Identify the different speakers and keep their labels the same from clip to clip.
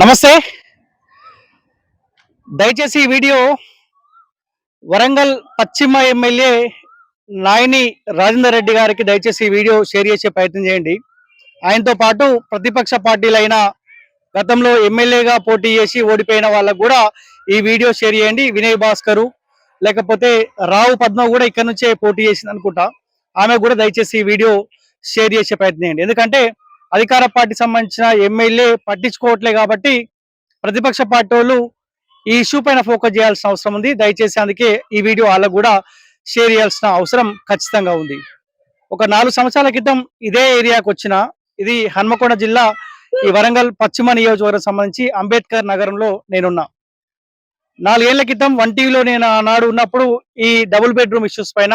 Speaker 1: నమస్తే. దయచేసి ఈ వీడియో వరంగల్ పశ్చిమ ఎమ్మెల్యే నాయని రాజేందర్ రెడ్డి గారికి దయచేసి ఈ వీడియో షేర్ చేసే ప్రయత్నం చేయండి. ఆయనతో పాటు ప్రతిపక్ష పార్టీలైన గతంలో ఎమ్మెల్యేగా పోటీ చేసి ఓడిపోయిన వాళ్ళకు కూడా ఈ వీడియో షేర్ చేయండి. వినయ్ భాస్కరు లేకపోతే రావు పద్మ కూడా ఇక్కడ నుంచే పోటీ చేసింది అనుకుంటా. ఆమె కూడా దయచేసి ఈ వీడియో షేర్ చేసే ప్రయత్నం చేయండి. ఎందుకంటే అధికార పార్టీ సంబంధించిన ఎమ్మెల్యే పట్టించుకోవట్లే కాబట్టి ప్రతిపక్ష పార్టీ వాళ్ళు ఈ ఇష్యూ పైన ఫోకస్ చేయాల్సిన అవసరం ఉంది. దయచేసి అందుకే ఈ వీడియో వాళ్ళకు కూడా షేర్ చేయాల్సిన అవసరం ఖచ్చితంగా ఉంది. ఒక నాలుగు సంవత్సరాల క్రితం ఇదే ఏరియాకు వచ్చిన ఇది హన్మకొండ జిల్లా ఈ వరంగల్ పశ్చిమ నియోజకవర్గం సంబంధించి అంబేద్కర్ నగరంలో నేనున్నా. నాలుగేళ్ళ క్రితం వన్ టీవీలో నేను ఆనాడు ఉన్నప్పుడు ఈ డబుల్ బెడ్రూమ్ ఇష్యూస్ పైన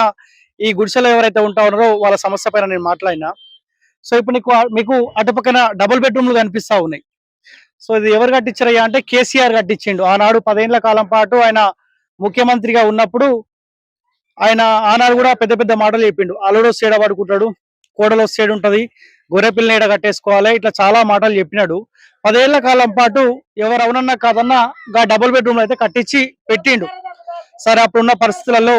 Speaker 1: ఈ గుడిసెలో ఎవరైతే ఉంటా ఉన్నారో వాళ్ళ సమస్య పైన నేను మాట్లాడినా. సో ఇప్పుడు నీకు మీకు అటుపక్కన డబుల్ బెడ్రూమ్లు కనిపిస్తా ఉన్నాయి. సో ఇది ఎవరు కట్టించారయ్యా అంటే కేసీఆర్ కట్టించిండు. ఆనాడు పదేళ్ళ కాలం పాటు ఆయన ముఖ్యమంత్రిగా ఉన్నప్పుడు ఆయన ఆనాడు కూడా పెద్ద పెద్ద మాటలు చెప్పిండు. అల్లుడు సేడ పడుకుంటాడు? కోడలో సేడు ఉంటది? గొర్రెపిల్ల నీడ కట్టేసుకోవాలి? ఇట్లా చాలా మాటలు చెప్పినాడు. పదేళ్ళ కాలం పాటు ఎవరు అవునన్నా కాదన్నా గా డబుల్ బెడ్రూమ్లు అయితే కట్టించి పెట్టిండు. సరే అప్పుడున్న పరిస్థితులలో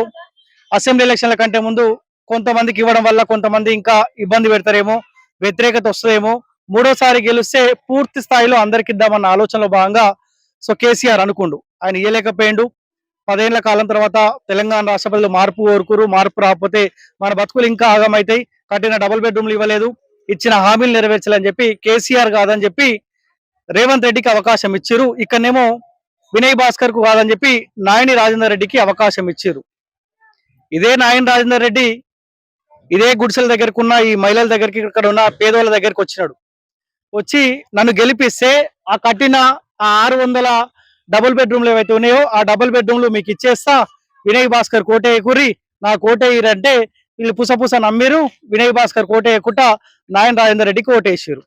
Speaker 1: అసెంబ్లీ ఎలక్షన్ల కంటే ముందు కొంతమందికి ఇవ్వడం వల్ల కొంతమంది ఇంకా ఇబ్బంది పెడతారేమో వ్యతిరేకత వస్తుందేమో. మూడోసారి గెలిస్తే పూర్తి స్థాయిలో అందరికి ఇద్దామన్న ఆలోచనలో భాగంగా సో కేసీఆర్ అనుకుండు. ఆయన ఇయ్యలేకపోయిండు. పదేళ్ళ కాలం తర్వాత తెలంగాణ రాష్ట్ర ప్రజలు మార్పు కోరుకురు మార్పు రాకపోతే మన బతుకులు ఇంకా ఆగమవుతాయి కట్టిన డబుల్ బెడ్రూమ్లు ఇవ్వలేదు. ఇచ్చిన హామీలు నెరవేర్చాలని చెప్పి కేసీఆర్ కాదని చెప్పి రేవంత్ రెడ్డికి అవకాశం ఇచ్చారు. ఇక్కడనేమో వినయ్ భాస్కర్కు కాదని చెప్పి నాయని రాజేందర్ రెడ్డికి అవకాశం ఇచ్చారు. ఇదే నాయని రాజేందర్ రెడ్డి ఇదే గుడిసెల దగ్గరకు ఉన్న ఈ మహిళల దగ్గరికి ఇక్కడ ఉన్న పేదోళ్ళ దగ్గరికి వచ్చినాడు. వచ్చి నన్ను గెలిపిస్తే ఆ కట్టిన ఆ ఆరు వందల డబుల్ బెడ్రూమ్లు ఏవైతే ఉన్నాయో ఆ డబుల్ బెడ్రూమ్లు మీకు ఇచ్చేస్తా. వినయ్ భాస్కర్ కోటయ్య కూరి నా కోటయ్యంటే వీళ్ళు పుసపుస నమ్మిరు. వినయ్ భాస్కర్ కోటయ్య ఎక్కుట నాయన రాజేందర్ రెడ్డికి ఓటేసారు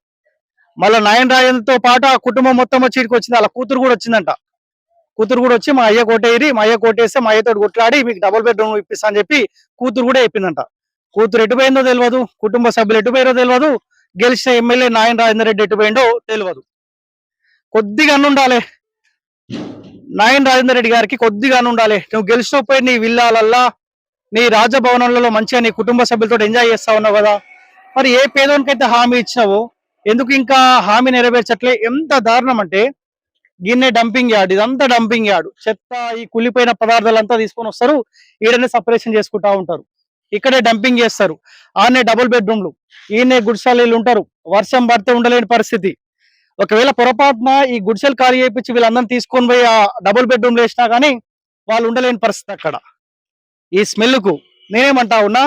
Speaker 1: మళ్ళీ నాయన రాజేంద్రతో పాటు ఆ కుటుంబం మొత్తం వచ్చి ఇక్కడికి వచ్చింది. అలా కూతురు కూడా వచ్చిందంట. కూతురు కూడా వచ్చి మా అయ్య కోటేరి మా అయ్య కోటేస్తే మా అయ్యతో కొట్లాడి మీకు డబుల్ బెడ్రూమ్ ఇప్పిస్తా అని చెప్పి కూతురు కూడా చెప్పిందంట. కూతురు ఎటు పోయిందో తెలియదు కుటుంబ సభ్యులు ఎటుపోయారో తెలియదు గెలిచిన ఎమ్మెల్యే నాయన రాజేందర్ రెడ్డి ఎటుపోయిండో తెలియదు కొద్దిగా ఉండాలి. నాయన రాజేందర్ రెడ్డి గారికి కొద్దిగా ఉండాలి. నువ్వు గెలిచినప్పుడు నీ విల్లాలల్లా నీ రాజభవనంలో మంచిగా నీ కుటుంబ సభ్యులతో ఎంజాయ్ చేస్తా ఉన్నావు కదా. మరి ఏ పేదోనికైతే హామీ ఇచ్చినావో ఎందుకు ఇంకా హామీ నెరవేర్చట్లే? ఎంత దారుణం అంటే గిన్నె డంపింగ్ యార్డ్ ఇదంతా డంపింగ్ యార్డ్. చెత్త ఈ కులిపోయిన పదార్థాలంతా తీసుకొని వస్తారు ఈడనే సపరేషన్ చేసుకుంటా ఉంటారు. ఇక్కడే డంపింగ్ చేస్తారు. ఆనే డబుల్ బెడ్రూమ్లు ఈయనే గుడిసెలు ఉంటారు. వర్షం పడితే ఉండలేని పరిస్థితి. ఒకవేళ పొరపాటున ఈ గుడిసెలు ఖాళీ చేయించి వీళ్ళందరినీ తీసుకొని పోయి ఆ డబుల్ బెడ్రూమ్లు వేసినా కానీ వాళ్ళు ఉండలేని పరిస్థితి అక్కడ. ఈ స్మెల్కు నేనేమంటా ఉన్నా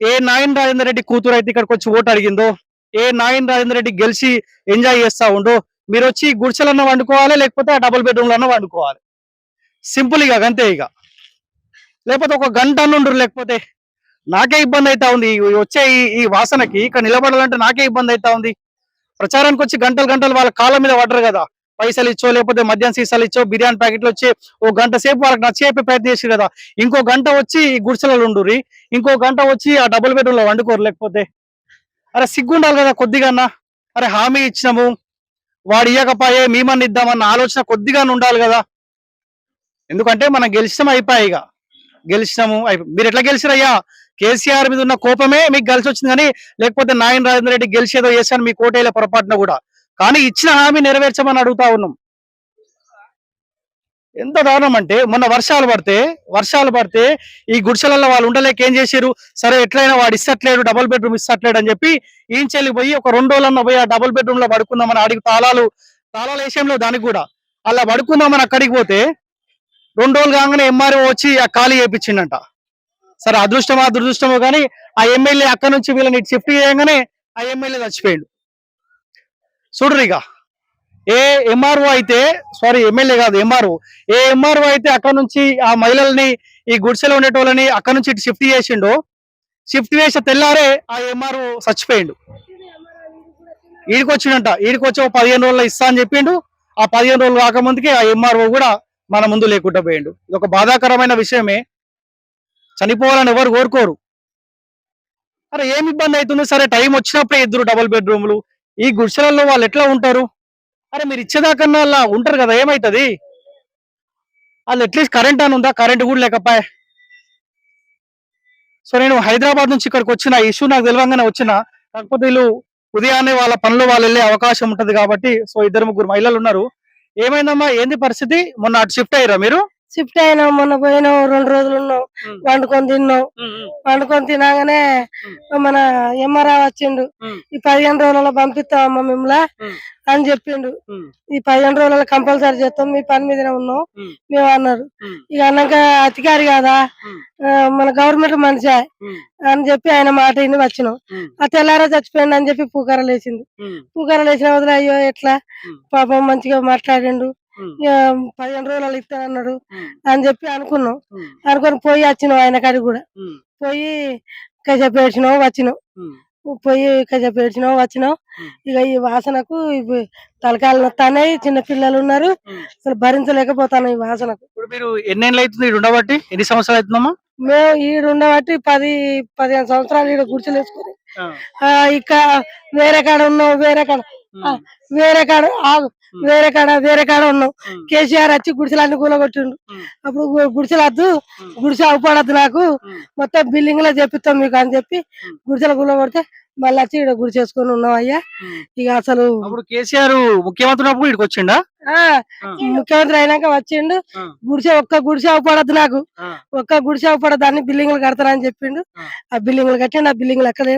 Speaker 1: ఏ నాయన్ రాజేందర్ రెడ్డి కూతురు అయితే ఇక్కడికి వచ్చి ఓటు అడిగిందో ఏ నాయన్ రాజేందర్ రెడ్డి గెలిచి ఎంజాయ్ చేస్తా ఉండో మీరు వచ్చి గుడిసెలన్నా వండుకోవాలి లేకపోతే ఆ డబుల్ బెడ్రూమ్ అన్న వండుకోవాలి. సింపుల్ ఇక అంతే ఇక. లేకపోతే ఒక గంట నుండు లేకపోతే నాకే ఇబ్బంది అవుతా ఉంది. వచ్చే ఈ ఈ వాసనకి ఇక్కడ నిలబడాలంటే నాకే ఇబ్బంది అవుతా ఉంది. ప్రచారానికి వచ్చి గంటలు గంటలు వాళ్ళ కాళ్ళ మీద పడరు కదా. పైసలు ఇచ్చో లేకపోతే మద్యం సీసాలు ఇచ్చో బిర్యానీ ప్యాకెట్లు వచ్చి ఓ గంట సేపు వాళ్ళకి నచ్చేపే ప్రయత్నం చేసి కదా. ఇంకో గంట వచ్చి ఈ గుడిసెలలో ఉండుర్రి. ఇంకో గంట వచ్చి ఆ డబుల్ బెడ్రూమ్లో వండుకోరు లేకపోతే. అరే సిగ్గుండాలి కదా కొద్దిగా అరే హామీ ఇచ్చినాము. వాడు ఇయ్యకపోయే మేమని ఇద్దామన్న ఆలోచన కొద్దిగా ఉండాలి కదా. ఎందుకంటే మనం గెలిచినాం అయిపోయాయి ఇక. గెలిచినాము. మీరు ఎట్లా గెలిచిరయ్యా? కేసీఆర్ మీద ఉన్న కోపమే మీకు కలిసి వచ్చింది కానీ లేకపోతే నాయన రాజేంద్ర రెడ్డి గెలిచేదో చేశాను మీ కోటేల పొరపాటున కూడా. కానీ ఇచ్చిన హామీ నెరవేర్చమని అడుగుతా ఉన్నాం. ఎంత దారుణం అంటే మొన్న వర్షాలు పడితే వర్షాలు పడితే ఈ గుడిసెలలో వాళ్ళు ఉండలేక ఏం చేశారు సరే ఎట్లయినా వాడు ఇస్తట్లేడు డబుల్ బెడ్రూమ్ ఇస్తట్లేడు అని చెప్పి ఏం చెల్లి పోయి ఒక రెండు రోజులన్న పోయి ఆ డబుల్ బెడ్రూమ్లో పడుకుందామని అడిగి తాళాలు తాళాలు వేసేయంలో దానికి కూడా. అలా పడుకుందామని అక్కడికి పోతే రెండు రోజులు కాగానే ఎంఆర్ఓ వచ్చి ఆ ఖాళీ చేయించిండంట సరే అదృష్టమా దురదృష్టమో కానీ ఆ ఎమ్మెల్యే అక్కడ నుంచి వీళ్ళని షిఫ్ట్ చేయగానే ఆ ఎమ్మెల్యే చచ్చిపోయాడు. చూడరు ఇక. ఏ ఎంఆర్ఓ అయితే సారీ ఎమ్మెల్యే కాదు ఎంఆర్ఓ ఏ ఎంఆర్ఓ అయితే అక్కడ నుంచి ఆ మహిళల్ని ఈ గుడిసెలో ఉండేటోళ్ళని అక్కడ నుంచి ఇటు షిఫ్ట్ చేసిండో షిఫ్ట్ చేసే తెల్లారే ఆ ఎంఆర్ఓ చచ్చిపోయిండు ఈడికి వచ్చిండంట ఈడికి వచ్చి ఒక పదిహేను రోజుల్లో ఇస్తా అని చెప్పిండు. ఆ పదిహేను రోజులు కాకముందుకే ఆ ఎంఆర్ఓ కూడా మన ముందు లేకుండా పోయిండు. ఇది ఒక బాధాకరమైన విషయమే. చనిపోవాలని ఎవరు కోరుకోరు. అరే ఏమి ఇబ్బంది అవుతుంది? సరే టైం వచ్చినప్పుడే ఇద్దరు డబుల్ బెడ్రూమ్లు. ఈ గుడిసెలలో వాళ్ళు ఎట్లా ఉంటారు? అరే మీరు ఇచ్చేదాకన్నా అలా ఉంటారు కదా ఏమవుతుంది వాళ్ళు అట్లీస్ట్ కరెంట్ అని ఉందా? కరెంట్ కూడా లేకపోయా. సో నేను హైదరాబాద్ నుంచి ఇక్కడికి వచ్చిన ఇష్యూ నాకు తెలియంగానే వచ్చిన. కాకపోతే వీళ్ళు ఉదయాన్నే వాళ్ళ పనులు వాళ్ళు వెళ్ళే అవకాశం ఉంటుంది కాబట్టి సో ఇద్దరు ముగ్గురు మహిళలు ఉన్నారు. ఏమైందమ్మా? ఏంది పరిస్థితి? మొన్న అటు షిఫ్ట్ అయ్యారా మీరు?
Speaker 2: షిఫ్ట్ అయినాం మొన్న పోయినాం రెండు రోజులు ఉన్నాం. వండుకొని తిన్నాం వండుకొని తినగానే మన ఎంఆర్ఆ వచ్చిండు. ఈ పదిహేను రోజులలో పంపిస్తామమ్మ మిమ్మల్ని. అని చెప్పిండు. ఈ పదిహేను రోజులలో కంపల్సరీ చేస్తాం మీ పని మీదనే ఉన్నాం. మేము అన్నారు. ఇక అన్నాక అధికారి కాదా మన గవర్నమెంట్ మనిషి. అని చెప్పి ఆయన మాట విని వచ్చినాం. ఆ తెల్లారా చచ్చిపోయిండు అని చెప్పి పూకార లేచింది. పూకార లేచిన వదిలే అయ్యో ఎట్లా. పాపం మంచిగా మాట్లాడిండు పదిహేను రోజులు ఇస్తానన్నాడు
Speaker 1: ఉమ్.
Speaker 2: అని చెప్పి అనుకున్నాం. అనుకొని పోయి వచ్చినాం ఆయన కాడికి కూడా. పోయి కజప్ ఏడ్చినాం వచ్చినాం. పోయి కజప్ ఏడ్చినాం వచ్చినాం. ఇక ఈ వాసనకు తలకాయలు నొత్తాయి చిన్న పిల్లలు ఉన్నారు. అసలు భరించలేకపోతాను ఈ వాసనకు
Speaker 1: ఇప్పుడు మీరు ఎన్నేళ్ళు అవుతుంది ఇక్కడ ఉండబట్టి ఎన్ని సంవత్సరాలు అవుతుందమ్మా
Speaker 2: మేము ఈడు ఉండబట్టి పది పదిహేను సంవత్సరాలు ఈడ గుడిసెలు వేసుకొని ఇక వేరే కాడ ఉన్నాం వేరే కాడ. వేరే కాడ. వేరే కాడ వేరే కాడ ఉన్నాం. కేసీఆర్ వచ్చి గుడిసెలు అన్ని కూలగొట్టిండు. అప్పుడు గు- గుడిసెలు వద్దు
Speaker 1: ఉమ్.
Speaker 2: గుడిసె అవపడద్దు నాకు. మొత్తం బిల్డింగ్లో చెప్పిస్తాం మీకు అని చెప్పి. గుడిసెల గుల్ల కొడితే మళ్ళీ వచ్చి ఇక్కడ గుడి చేసుకొని ఉన్నాం అయ్యా. ఇక అసలు
Speaker 1: అప్పుడు కేసీఆర్ ముఖ్యమంత్రి ఉన్నప్పుడు ఇక్కడికి వచ్చిండా.
Speaker 2: ముఖ్యమంత్రి అయినాక వచ్చిండు. గుడిసె ఒక్క గుడిసె అవపడద్దు నాకు. ఒక్క గుడిసె అవపడద్దు అన్ని బిల్డింగ్లు కడతానని చెప్పిండు
Speaker 1: ఆ.
Speaker 2: బిల్డింగ్లు కట్టిండు ఆ బిల్డింగ్లు ఎక్కడ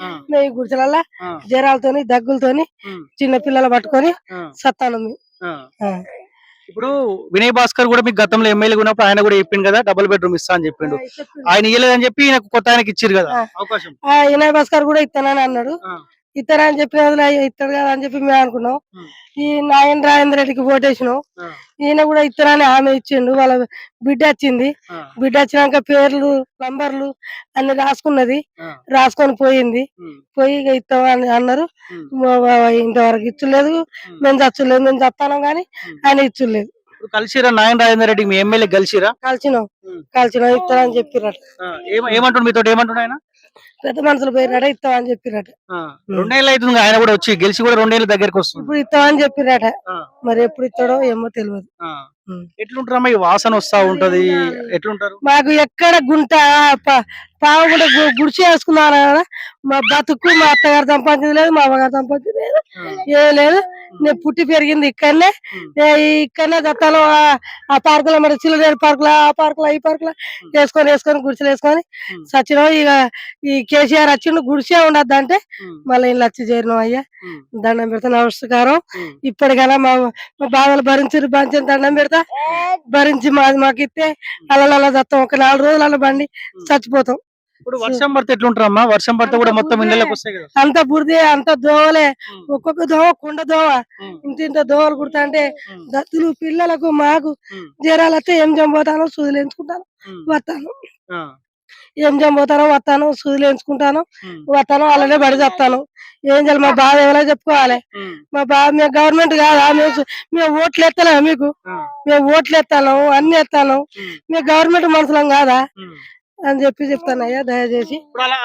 Speaker 1: ఆ.
Speaker 2: మేము ఈ గుడిసెలల్లా
Speaker 1: ఆ.
Speaker 2: జ్వరాలతోని దగ్గులతోని. చిన్న పిల్లలు పట్టుకొని
Speaker 1: ఆ.
Speaker 2: సత్తాను మేము
Speaker 1: ఆ.
Speaker 2: ఆ.
Speaker 1: ఇప్పుడు వినయ్ భాస్కర్ కూడా మీకు గతంలో ఎమ్మెల్యే ఉన్నప్పుడు ఆయన కూడా చెప్పిండు కదా డబుల్ బెడ్రూమ్ ఇస్తా అని చెప్పిండు. ఆయన ఇయ్యలేదని చెప్పి ఈయనకు కొత్త ఆయనకి ఇచ్చారు కదా. అవకాశం
Speaker 2: వినయ్ భాస్కర్ కూడా ఇస్తానని అన్నాడు
Speaker 1: ఆ.
Speaker 2: ఇస్తానని చెప్పిన వదిలే, ఇస్తాడు కదా అని చెప్పి మేము అనుకున్నాం. ఈ నాయన రాజేంద్ర రెడ్డికి ఓటేసినాం. ఈయన కూడా ఇస్తానని ఆమె ఇచ్చిండు వాళ్ళ బిడ్డ వచ్చింది. బిడ్డ వచ్చినాక పేర్లు నంబర్లు అన్ని రాసుకున్నది. రాసుకొని పోయింది. పోయి ఇక ఇస్తాం అని అన్నారు ఇంతవరకు ఇచ్చలేదు. మేము చచ్చలేదు మేము చస్తాను కానీ. ఆయన ఇచ్చలేదు
Speaker 1: కలిసిరా నాయన రాజేందర్ రెడ్డి మీ ఎమ్మెల్యే కలిసిరా
Speaker 2: కలిసినాం. కలిసినాం చెప్పిరట
Speaker 1: ఆ. ఏమ- ఏమంటుండు మీతో ఏమంటుండు ఆయన
Speaker 2: పెద్ద మనుషులు పోయినట ఇస్తామని చెప్పిరట.
Speaker 1: రెండేళ్ళు అవుతుంది ఆయన కూడా వచ్చి గెలిచి కూడా రెండేళ్ళ దగ్గరికి వస్తుంది.
Speaker 2: ఇప్పుడు ఇస్తామని చెప్పిరట. మరి ఎప్పుడు ఇస్తాడో ఏమో తెలియదు.
Speaker 1: ఎట్లుంటారమ్మా ఈ వాసన వస్తా ఉంటది? ఎట్లుంటారు?
Speaker 2: మాకు ఎక్కడ గుంట ప- పావు కూడా గు- గుడిసె వేసుకున్నాను మా బతుకు మా అత్తగారు సంపాదించలేదు లేదు మా అమ్మగారు సంపాదించలేదు లేదు ఏం లేదు. నేను పుట్టి పెరిగింది ఇక్కడనే. ఇక్కడనే దత్తాలు ఆ- పార్కులో మరి చిల్లరేరు పార్కులో ఆ పార్కులో ఈ పార్కులో వేసుకొని వేసుకొని గుడిసెలు వేసుకొని
Speaker 1: ఉమ్.
Speaker 2: సచ్చినాం ఇక ఈ కేసీఆర్ వచ్చిండు గుడిసే ఉండద్దు అంటే. మళ్ళీ ఇల్లు వచ్చి చేరినాం అయ్యా. దండం పెడతా నమస్కారం. ఇప్పటికైనా మా మా బాధలు భరించి భరించి దండం పెడతా. భరించి మాది మాకు ఇస్తే అలా చస్తాం ఒక నాలుగు రోజులు అలా బండి చచ్చిపోతాం.
Speaker 1: ఇప్పుడు వర్షం పడితే ఎట్లుంటారమ్మా వర్షం పడితే కూడా మొత్తం ఇళ్ళకి వస్తాయి కదా
Speaker 2: అంత బురదే అంత దోవలే. ఒక్కొక్క దోవ కుండ దోవ. ఇంత ఇంత దోవలు కుడతా అంటే. దత్తులు పిల్లలకు మాకు. జ్వరాలు వస్తే ఏం చంపోతాను సూదులు ఎంచుకుంటాను
Speaker 1: ఉమ్.
Speaker 2: వస్తాను. ఏం చంపోతాను వస్తాను సూదులు ఎంచుకుంటాను
Speaker 1: ఉమ్.
Speaker 2: వస్తాను అలానే పడి చెప్తాను ఏం చేయాలి మా బాధ ఎవరో చెప్పుకోవాలి. మా బాధ మేము గవర్నమెంట్ కాదా మేము మేము ఓట్లు ఎత్తలేము మీకు. మేము ఓట్లు ఎత్తాను అన్ని ఎత్తాను. మేము గవర్నమెంట్ మనుషులం కాదా. అని చెప్పి చెప్తాను అయ్యా దయచేసి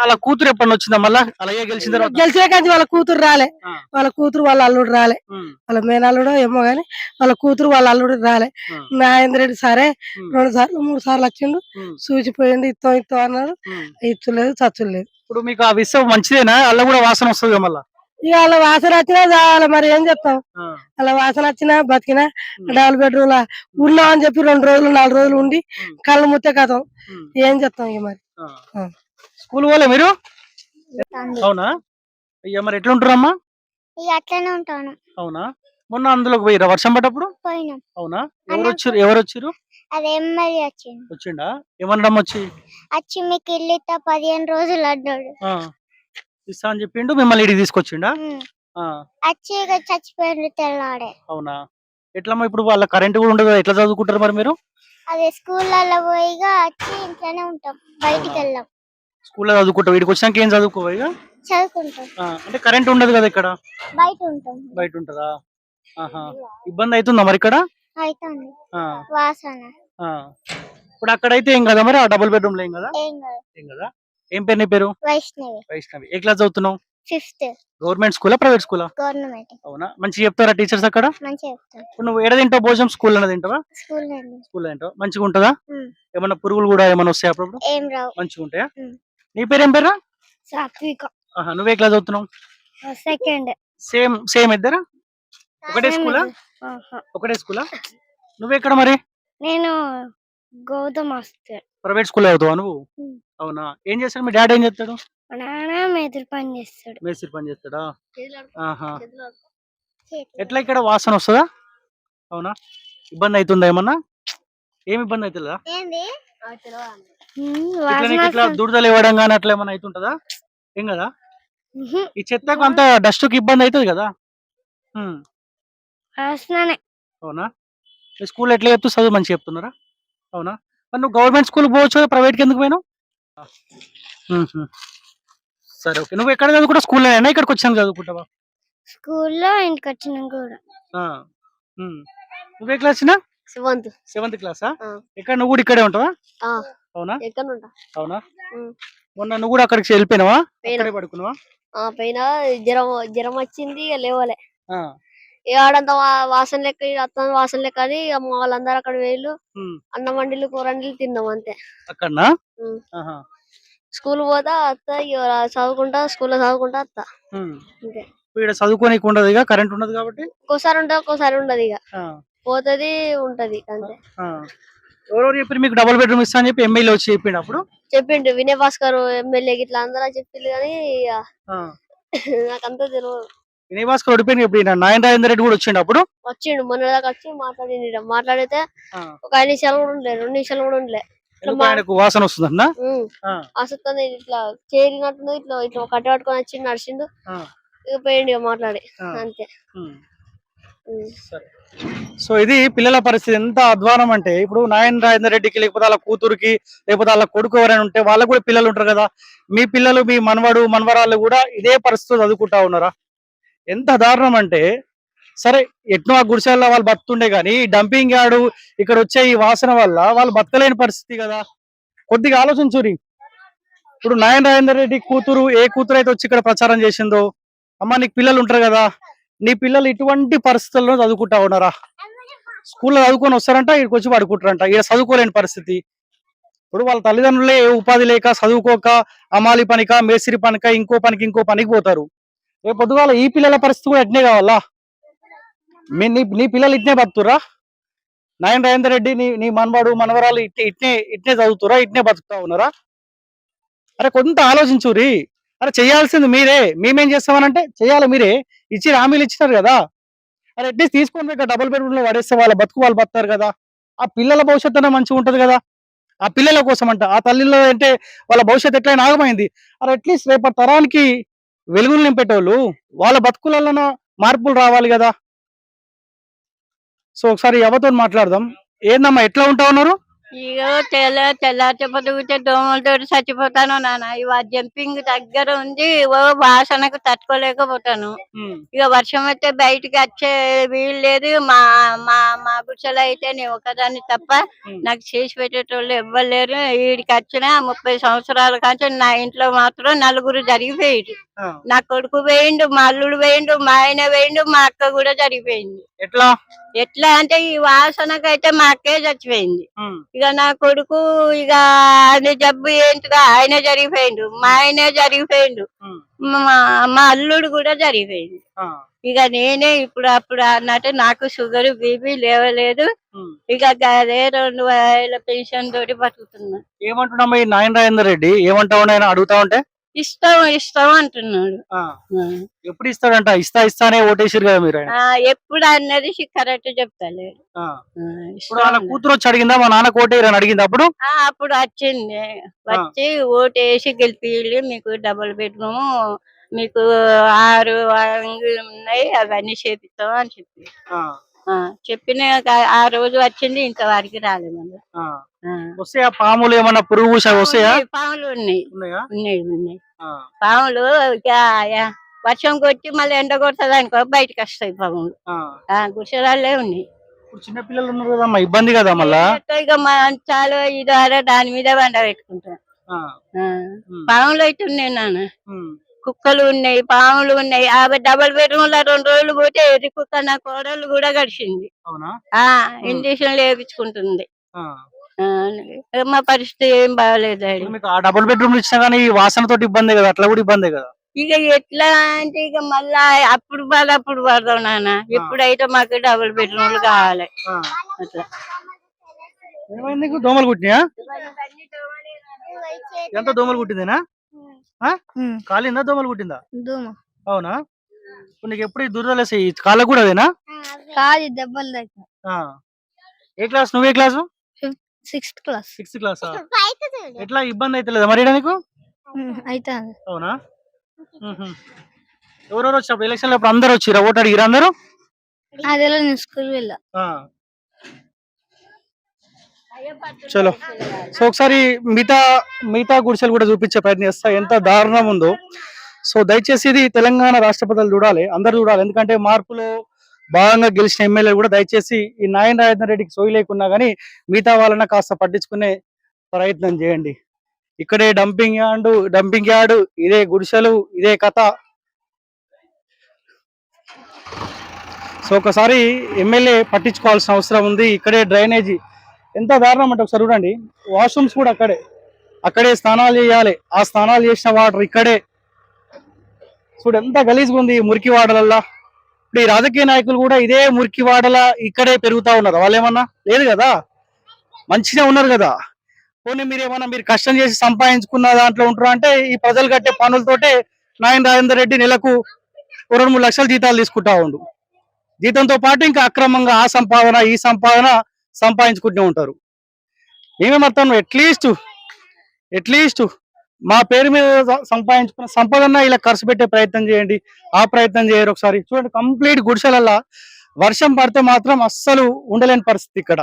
Speaker 1: అలా కూతురు ఎప్పటి వచ్చిందా మళ్ళా అలాగే గెలిచిన తర్వాత
Speaker 2: గెలిచిన కానీ వాళ్ళ కూతురు రాలే. వాళ్ళ కూతురు వాళ్ళ అల్లుడు రాలే. వాళ్ళ మేనల్లుడో ఏమో గాని వాళ్ళ కూతురు వాళ్ళ అల్లుడు రాలే. నాగేంద్ర రెడ్డి సరే. రెండు సార్లు మూడు సార్లు వచ్చిండు
Speaker 1: ఉమ్.
Speaker 2: చూచిపోయిండు ఇత్తం ఇత్తం అన్నారు. ఇచ్చలేదు చచ్చులేదు
Speaker 1: ఇప్పుడు మీకు ఆ విషయం మంచిదేనా అలా కూడా వాసన వస్తుంది మళ్ళా
Speaker 2: ఇక వాళ్ళ వాసన వచ్చినా చాలు మరి ఏం చెప్తాం. అలా వాసన వచ్చినా బతికినా. డబుల్ బెడ్రూమ్ లా ఉన్నాం అని చెప్పి రెండు రోజులు నాలుగు రోజులు ఉండి. కళ్ళు ముత్తే కథం. ఏం చెప్తాం ఇక మరి.
Speaker 1: స్కూల్ పోలే మీరు? అవునా? అయ్యా మరి ఎట్లుంటారమ్మా
Speaker 3: ఇక అట్లనే ఉంటాను.
Speaker 1: అవునా? మొన్న అందులోకి పోయిరా వర్షం పడ్డప్పుడు?
Speaker 3: పోయినాం.
Speaker 1: అవునా? ఎవరు వచ్చారు? ఎవరు వచ్చారు? వచ్చిండా. ఏమనడం వచ్చి?
Speaker 3: వచ్చి మీకు ఇల్లు పదిహేను రోజులు అడ్డాడు.
Speaker 1: ఇస్తా అని చెప్పిండు మిమ్మల్ని ఇడికి తీసుకొచ్చిండా. ఆ.
Speaker 3: వచ్చి ఇక చచ్చిపోయిండు తెల్లాడే
Speaker 1: అవునా? ఎట్లమ్మా ఇప్పుడు వాళ్ళ కరెంట్ కూడా ఉండదు కదా, ఎట్లా చదువుకుంటారు మరి మీరు?
Speaker 3: అదే స్కూళ్ళల్లో పోయిగా వచ్చి ఇంట్లోనే ఉంటాం బయటికి
Speaker 1: అవునా?
Speaker 3: వెళ్ళాం.
Speaker 1: స్కూల్లో చదువుకుంటావు? వీడికి వచ్చినాక ఏం చదువుకోవు ఇక
Speaker 3: చదువుకుంటాం.
Speaker 1: ఆ, అంటే కరెంట్ ఉండదు కదా ఇక్కడ?
Speaker 3: బయట ఉంటాం.
Speaker 1: బయట ఉంటుందా? ఆహా. ఇబ్బంది అవుతుందా మరి ఇక్కడ?
Speaker 3: అవుతుంది
Speaker 1: ఆ,
Speaker 3: వాసన.
Speaker 1: ఆ. ఇప్పుడు అక్కడైతే ఏం కదా మరి? ఆ డబుల్ బెడ్రూమ్లో ఏం కదా?
Speaker 3: ఏం కాదు.
Speaker 1: ఏం కదా? ఏం పేరు నీ పేరు?
Speaker 3: వైష్ణవి.
Speaker 1: వైష్ణవి. ఏ క్లాస్ చదువుతున్నావు?
Speaker 3: ఫిఫ్త్
Speaker 1: గవర్నమెంట్ స్కూలా ప్రైవేట్ స్కూలా
Speaker 3: గవర్నమెంట్
Speaker 1: అవునా? మంచిగా చెప్తారా టీచర్స్ అక్కడ?
Speaker 3: మంచిగా
Speaker 1: ఇప్పుడు నువ్వు ఏడ తింటావు? భోజనం స్కూల్ అన్న తింటావా?
Speaker 3: స్కూల్
Speaker 1: స్కూల్ తింటావా? మంచిగా ఉంటుందా. ఏమన్నా పురుగులు కూడా ఏమన్నా వస్తాయి అప్పుడు
Speaker 3: ఏం రావు.
Speaker 1: మంచిగా ఉంటాయా. నీ పేరు ఏం పేరా
Speaker 3: సాత్విక.
Speaker 1: ఆహా, నువ్వే క్లాస్ చదువుతున్నావు?
Speaker 3: సెకండ్
Speaker 1: సేమ్ సేమ్ ఇద్దరా? ఒకటే స్కూలా ఒకటే స్కూలా నువ్వెక్కడ మరి?
Speaker 3: నేను గౌతమ్ మాస్టర్
Speaker 1: ప్రైవేట్ స్కూల్ చదువుతావా నువ్వు. అవునా? ఏం చేస్తాడు? మీ డాడీ ఏం చేస్తాడు?
Speaker 3: మా నాన్న మెదురు పని చేస్తాడు.
Speaker 1: మేస్త్రి పని చేస్తాడా? ఆహా. ఎట్లా ఇక్కడ వాసన వస్తుందా? అవునా? ఇబ్బంది అవుతుందా ఏమన్నా? ఏమి ఇబ్బంది అవుతుందా
Speaker 3: ఏంది?
Speaker 1: ఇట్లా దురదలు ఇవ్వడం కానీ అట్లా ఏమన్నా అవుతుంటదా? ఏం కదా? ఈ చెత్తకు అంత డస్ట్కి ఇబ్బంది అవుతుంది కదా? అవునా? స్కూల్ ఎట్లా చెప్తూ చదువు మంచిగా చెప్తున్నారా? అవునా? మరి నువ్వు గవర్నమెంట్ స్కూల్ పోవచ్చు ప్రైవేట్కి ఎందుకు పోయినావు. సరే ఓకే. నువ్వు ఎక్కడ చదువుకుంటావు? స్కూల్లో అయినా ఇక్కడికి వచ్చాను చదువుకుంటావా?
Speaker 3: స్కూల్లో ఇంటికి వచ్చినాక కూడా.
Speaker 1: నువ్వే క్లాస్
Speaker 3: శివంత్
Speaker 1: సెవెంత్. క్లాసా. ఇక్కడ నువ్వు కూడా ఇక్కడే ఉంటావా?
Speaker 3: ఆ.
Speaker 1: అవునా?
Speaker 3: ఎక్కడ ఉంటా.
Speaker 1: అవునా. మొన్న నువ్వు కూడా అక్కడికి వెళ్ళిపోయినావా? పడుకున్నావా?
Speaker 3: జ్వరం జ్వరం వచ్చింది లేవలే. ఆడంతా వాసన లెక్క ఈడ అత్తంది వాసన లెక్క అని మా వాళ్ళందరూ అక్కడ వేళ్ళు. అన్నం వండిలు కూర వండిలు తిన్నాం అంతే.
Speaker 1: అక్కడనా.
Speaker 3: స్కూల్ పోతా అత్త చదువుకుంటా స్కూల్లో చదువుకుంటా అత్త. అంతే.
Speaker 1: ఇక్కడ చదువుకోనికి ఉండదు ఇక కరెంట్ ఉండదు కాబట్టి?
Speaker 3: ఒక్కోసారి ఉంటుంది ఒక్కోసారి ఉండదు ఇక పోతది ఉంటది అంతే.
Speaker 1: ఎవరెవరు చెప్పి మీకు డబుల్ బెడ్రూమ్ ఇస్తా అని చెప్పి ఎమ్మెల్యే వచ్చి చెప్పిండు అప్పుడు?
Speaker 3: చెప్పిండు వినయ్ భాస్కర్ ఎమ్మెల్యే ఇట్లా అందరూ చెప్పిండు కానీ. నాకంతా తెలియదు
Speaker 1: వినయ్ భాస్కర్ ఓడిపోయింది ఇప్పుడు నాయన రాజేందర్ రెడ్డి కూడా వచ్చిండు అప్పుడు?
Speaker 3: వచ్చిండు మొన్న దాకా వచ్చి మాట్లాడిండు ఈడ. మాట్లాడితే. ఒక ఐదు నిమిషాలు కూడా ఉండలే రెండు నిమిషాలు కూడా ఉండలే.
Speaker 1: ఆయనకు వాసన వస్తుందన్నా?
Speaker 3: అసలు ఇట్లా చేరినట్టు ఇట్లా ఇట్లా కట్ట పట్టుకొని వచ్చి నడిచిండు. ఇక పోయిండు మాట్లాడి. అంతే.
Speaker 1: సో ఇది పిల్లల పరిస్థితి ఎంత అధ్వానం అంటే ఇప్పుడు నాయన రాజేందర్ రెడ్డికి లేకపోతే వాళ్ళ కూతురుకి లేకపోతే వాళ్ళ కొడుకు ఎవరైనా ఉంటే వాళ్ళకు కూడా పిల్లలు ఉంటారు కదా. మీ పిల్లలు మీ మనవడు మనవరాళ్ళు కూడా ఇదే పరిస్థితిలో చదువుకుంటా ఉన్నారా? ఎంత దారుణం అంటే సరే ఎట్నో ఆ గుడిసెల్లో వాళ్ళు బతుండే కానీ డంపింగ్ యార్డు ఇక్కడ వచ్చే ఈ వాసన వల్ల వాళ్ళు బతకలేని పరిస్థితి కదా. కొద్దిగా ఆలోచించురి ఇప్పుడు నాయన రాజేందర్ రెడ్డి కూతురు ఏ కూతురు అయితే వచ్చి ఇక్కడ ప్రచారం చేసిందో అమ్మ నీకు పిల్లలు ఉంటారు కదా నీ పిల్లలు ఇటువంటి పరిస్థితుల్లో చదువుకుంటా ఉన్నారా? స్కూల్లో చదువుకొని వస్తారంట ఇక్కడికి వచ్చి పడుకుంటారంట ఇక్కడ చదువుకోలేని పరిస్థితి. ఇప్పుడు వాళ్ళ తల్లిదండ్రులే ఏ ఉపాధి లేక చదువుకోక అమాలి పనిక మేస్త్రి పనిక ఇంకో పనికి ఇంకో పనికి పోతారు. రేపు పొద్దుగాల ఈ పిల్లల పరిస్థితి కూడా ఎట్నే కావాలా? మీ నీ నీ పిల్లలు ఇట్నే బతుకుతురా నాయన రాజేందర్ రెడ్డి నీ నీ మనవాడు మనవరాలు ఇట్నే ఇట్నే ఇట్నే చదువుతురా ఇట్నే బతుకుతా ఉన్నారా? అరే కొంత ఆలోచించురి అరే చేయాల్సింది మీరే. మేమేం చేస్తామనంటే చేయాలి మీరే. ఇచ్చి హామీలు ఇచ్చినారు కదా. అరే అట్లీస్ట్ తీసుకొని ఇక డబుల్ బెడ్రూమ్లో పడేస్తే వాళ్ళ బతుకు వాళ్ళు బతారు కదా. ఆ పిల్లల భవిష్యత్తు అనే మంచిగా ఉంటుంది కదా. ఆ పిల్లల కోసం అంట. ఆ తల్లిలో అంటే వాళ్ళ భవిష్యత్తు ఎట్లయినా ఆగమైంది. అరే అట్లీస్ట్ రేపటి తరానికి వెలుగులు నింపేటోళ్ళు వాళ్ళ బతుకులలో మార్పులు రావాలి కదా. సో ఒకసారి ఎవరితో మాట్లాడదాం? ఏందమ్మా ఎట్లా ఉంటా ఉన్నారు
Speaker 4: ఇగో తెల్ల దోమలతో చచ్చిపోతాను నాన్న. ఇవ జంపింగ్ దగ్గర ఉంది ఓ వాసనకు తట్టుకోలేకపోతాను. ఇక వర్షం అయితే బయటికి వచ్చే వీలు లేదు. మా మా గుడిసెలో అయితే నేను ఒకదాన్ని తప్ప. నాకు చేసి పెట్టేటోళ్ళు ఎవ్వరు లేరు వీడికి వచ్చిన ముప్పై సంవత్సరాల కంటే నా ఇంట్లో మాత్రం నలుగురు జరిగిపోయింది
Speaker 1: ఆ,
Speaker 4: నా కొడుకు వేయిండు మా అల్లుడు వేయిండు మా ఆయన వేయిండు మా అక్క కూడా జరిగిపోయింది.
Speaker 1: ఎట్లా?
Speaker 4: ఎట్లా అంటే ఈ వాసనకైతే మా అక్కే చచ్చిపోయింది. ఇక నా కొడుకు ఇక ఆయన జబ్బు ఏంటిదో ఆయన జరిగిపోయిండు మా ఆయనే జరిగిపోయిండు. మా మా అల్లుడు కూడా జరిగిపోయింది ఇక నేనే ఇప్పుడు అప్పుడు అన్నట్టు నాకు షుగర్ బీపీ లేవలేదు. ఇక అదే రెండు వేల పెన్షన్ తోటి బతుకుతున్నా.
Speaker 1: ఏమంటున్నామ్మా ఈ నాయన రాజేందర్ రెడ్డి? ఏమంటా ఆయన అడుగుతా ఉంటే?
Speaker 4: ఇష్టం ఇష్టం అంటున్నాడు.
Speaker 1: ఎప్పుడు ఇస్తాడంట? ఇస్తా ఇస్తానే ఓటేసారు కదా మీరు
Speaker 4: ఎప్పుడు అన్నది కరెక్ట్
Speaker 1: ఆ, ఇప్పుడు వాళ్ళ. కూతురు వచ్చి అడిగిందా? మా నాన్న కోటేయరని అడిగింది అప్పుడు?
Speaker 4: అప్పుడు వచ్చింది. వచ్చి ఓటేసి గెలిపి మీకు డబుల్ బెడ్రూమ్ మీకు ఆరు అంగులు ఉన్నాయి అవన్నీ చేపిస్తాం అని చెప్పి. చెప్పిన ఆ రోజు వచ్చింది ఇంతవరకు.
Speaker 1: ఆ. వస్తాయా? పాములు ఏమన్నా పురుగు వస్తాయా?
Speaker 4: పాములు ఉన్నాయి.
Speaker 1: ఉన్నాయా?
Speaker 4: ఉన్నాయి పాములు వర్షం కొట్టి మళ్ళీ ఎండ కొడుతుంది అనుకో బయటకు వస్తాయి పాములు. గుడిసెరాళ్ళే ఉన్నాయి.
Speaker 1: ఇప్పుడు చిన్న పిల్లలు ఉన్నారు కదమ్మా ఇబ్బంది కదా మళ్ళా?
Speaker 4: ఇక మంచాలు ఇదారా దాని మీద వండ పెట్టుకుంటాం పాములు అయితే ఉన్నాయి నాన్న. కుక్కలు ఉన్నాయి పాములు ఉన్నాయి. ఆ డబల్ బెడ్రూమ్లో రెండు రోజులు పోతే ఎది కుక్క నా కోడలు కూడా గడిచింది.
Speaker 1: అవునా?
Speaker 4: ఆ ఇంజక్షన్లు వేయించుకుంటుంది
Speaker 1: ఆ.
Speaker 4: ఆ, మా పరిస్థితి ఏం బాగాలేదు
Speaker 1: ఆ డబుల్ బెడ్రూమ్ ఇచ్చినా కానీ ఈ వాసన తోటి ఇబ్బంది కదా అట్లా కూడా ఇబ్బంది కదా?
Speaker 4: ఇక ఎట్లా అంటే ఇక మళ్ళా అప్పుడు బాధ అప్పుడు పడదాం నాన్న. ఇప్పుడైతే మాకు డబుల్ బెడ్రూమ్లు కావాలి. అట్లా?
Speaker 1: దోమలు కుట్టినాయా? ఎంత దోమలు కుట్టిందేనా? కాలిందా? దోమలు కుట్టిందా? అవునా? నీకు ఎప్పుడు ఈ దురదలేసి ఈ కాళ్ళకు కూడా అదేనా
Speaker 3: కాదు దెబ్బలు తాకినాయి.
Speaker 1: ఆ. ఏ క్లాస్? నువ్వే class?
Speaker 3: Sixth class.
Speaker 1: Sixth class? ఎట్లా? ఇబ్బంది అయితే లేదా మరి ఈడ నీకు
Speaker 3: అయితే
Speaker 1: అవునా మ్మ్హ్మ్. ఎవరెవరు వచ్చినప్పుడు ఎలక్షన్ అప్పుడు అందరు వచ్చిరా? ఓటు అడిగిరా అందరూ?
Speaker 3: నేను స్కూల్ వెళ్ళా.
Speaker 1: ఆ. చలో. సో ఒకసారి మిగతా మిగతా గుడిసెలు కూడా చూపించే ప్రయత్నం చేస్తా. ఎంత దారుణం ఉందో. సో దయచేసి ఇది తెలంగాణ రాష్ట్రపతులు చూడాలి అందరు చూడాలి. ఎందుకంటే మార్పులో భాగంగా గెలిచిన ఎమ్మెల్యే కూడా దయచేసి ఈ నాయన రాజేంద్ర రెడ్డికి సోయి లేకున్నా కానీ మిగతా వాళ్ళని కాస్త పట్టించుకునే ప్రయత్నం చేయండి. ఇక్కడే డంపింగ్ యార్డు డంపింగ్ యార్డు ఇదే గుడిసెలు ఇదే కథ. సో ఒకసారి ఎమ్మెల్యే పట్టించుకోవాల్సిన అవసరం ఉంది. ఇక్కడే డ్రైనేజీ ఎంత దారుణం అంటే ఒకసారి చూడండి. వాష్రూమ్స్ కూడా అక్కడే. అక్కడే స్నానాలు చేయాలి. ఆ స్నానాలు చేసిన వాటర్ ఇక్కడే. చూడు ఎంత గలీజ్గా ఉంది ఈ మురికి వాడలల్లా. ఇప్పుడు ఈ రాజకీయ నాయకులు కూడా ఇదే మురికి వాడల ఇక్కడే పెరుగుతా ఉన్నారు. వాళ్ళు ఏమన్నా లేదు కదా? మంచిగా ఉన్నారు కదా? పోనీ మీరు ఏమన్నా మీరు కష్టం చేసి సంపాదించుకున్న దాంట్లో ఉంటారు అంటే ఈ ప్రజలు కట్టే పనులతోటే నాయన రాజేందర్ రెడ్డి నెలకు రెండు మూడు లక్షల జీతాలు తీసుకుంటా ఉండు. జీతంతో పాటు ఇంకా అక్రమంగా ఆ సంపాదన ఈ సంపాదన సంపాదించుకుంటూ ఉంటారు. మేమేమర్థం అట్లీస్ట్ అట్లీస్ట్ మా పేరు మీద సంపాదించుకున్న సంపదన్న ఇలా ఖర్చు పెట్టే ప్రయత్నం చేయండి. ఆ ప్రయత్నం చేయరు ఒకసారి. చూడండి కంప్లీట్ గుడిసెలల్లా వర్షం పడితే మాత్రం అస్సలు ఉండలేని పరిస్థితి ఇక్కడ.